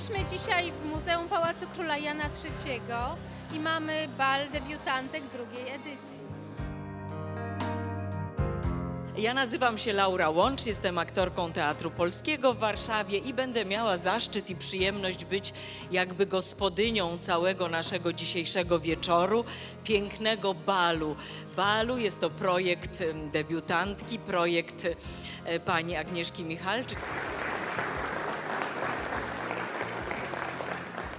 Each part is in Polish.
Jesteśmy dzisiaj w Muzeum Pałacu Króla Jana III i mamy bal debiutantek drugiej edycji. Ja nazywam się Laura Łącz, jestem aktorką Teatru Polskiego w Warszawie i będę miała zaszczyt i przyjemność być jakby gospodynią całego naszego dzisiejszego wieczoru, pięknego balu. Balu jest to projekt debiutantki, projekt e, pani Agnieszki Michalczyk.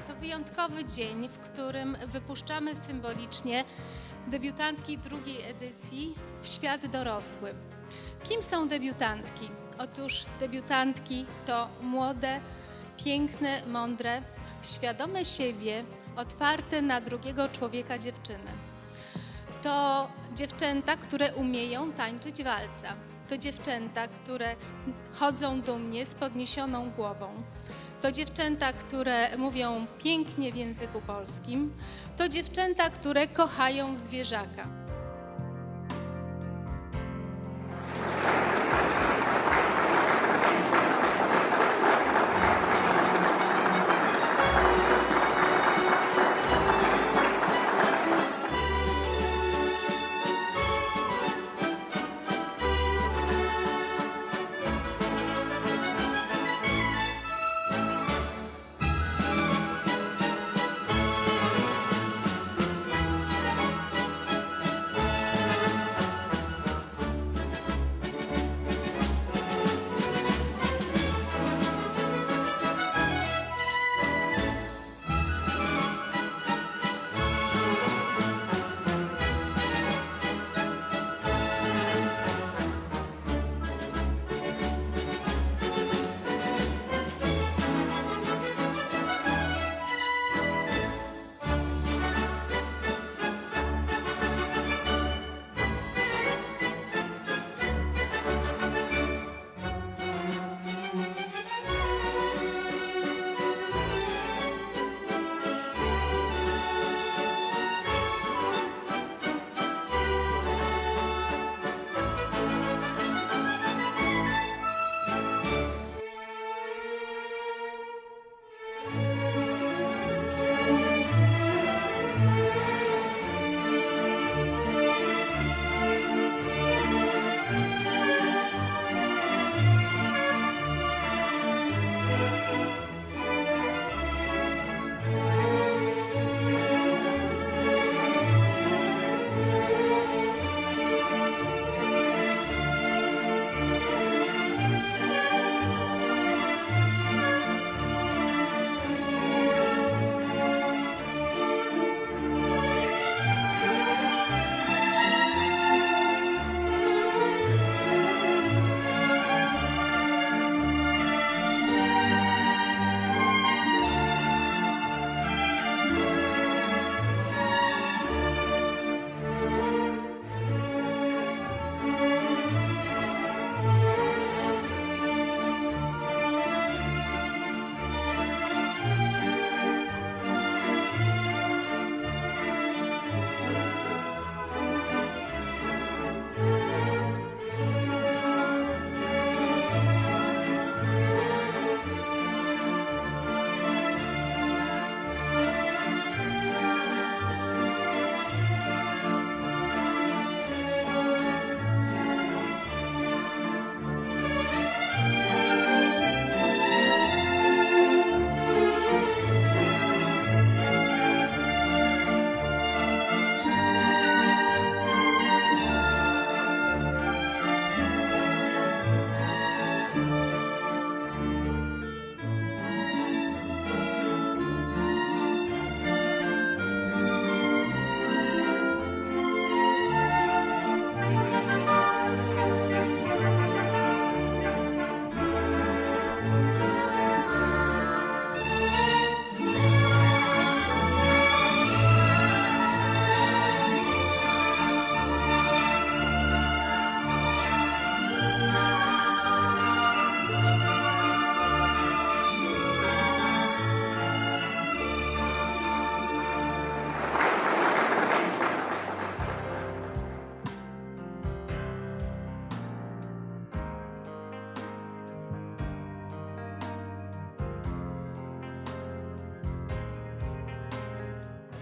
To wyjątkowy dzień, w którym wypuszczamy symbolicznie debiutantki drugiej edycji w świat dorosły. Kim są debiutantki? Otóż debiutantki to młode, piękne, mądre, świadome siebie, otwarte na drugiego człowieka dziewczyny. To dziewczęta, które umieją tańczyć walca. To dziewczęta, które chodzą dumnie z podniesioną głową. To dziewczęta, które mówią pięknie w języku polskim. To dziewczęta, które kochają zwierzaka.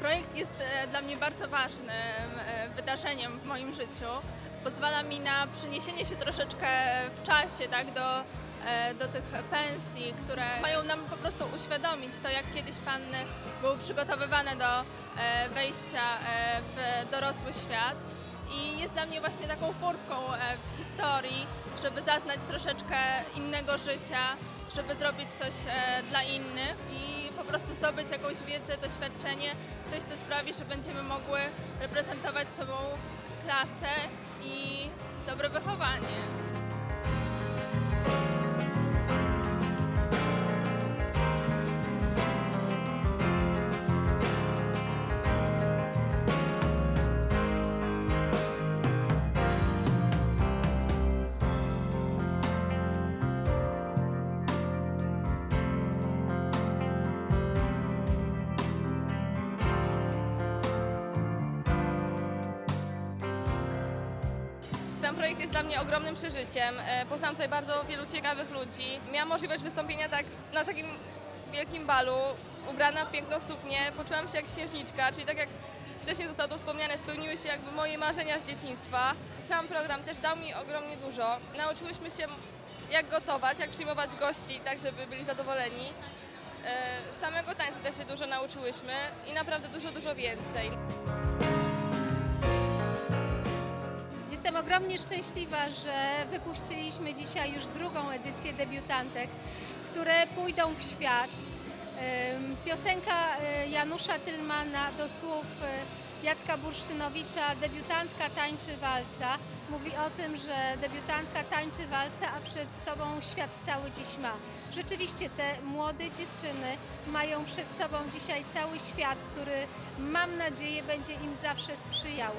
Projekt jest e, dla mnie bardzo ważnym e, wydarzeniem w moim życiu. Pozwala mi na przeniesienie się troszeczkę w czasie, tak, do, e, do tych pensji, które mają nam po prostu uświadomić to, jak kiedyś panny były przygotowywane do wejścia w dorosły świat. I jest dla mnie właśnie taką furtką w historii, żeby zaznać troszeczkę innego życia, żeby zrobić coś dla innych i po prostu zdobyć jakąś wiedzę, doświadczenie, coś, co sprawi, że będziemy mogły reprezentować sobą klasę i dobre wychowanie. Projekt jest dla mnie ogromnym przeżyciem. E, Poznałam tutaj bardzo wielu ciekawych ludzi. Miałam możliwość wystąpienia tak, na takim wielkim balu, ubrana w piękną suknię. Poczułam się jak księżniczka, czyli tak jak wcześniej zostało to wspomniane, spełniły się jakby moje marzenia z dzieciństwa. Sam program też dał mi ogromnie dużo. Nauczyłyśmy się jak gotować, jak przyjmować gości, tak żeby byli zadowoleni. E, Samego tańca też się dużo nauczyłyśmy i naprawdę dużo, dużo więcej. Jestem ogromnie szczęśliwa, że wypuściliśmy dzisiaj już drugą edycję debiutantek, które pójdą w świat. Piosenka y, Janusza Tylmana do słów y, Jacka Bursztynowicza, debiutantka tańczy walca, mówi o tym, że debiutantka tańczy walca, a przed sobą świat cały dziś ma. Rzeczywiście te młode dziewczyny mają przed sobą dzisiaj cały świat, który mam nadzieję będzie im zawsze sprzyjał.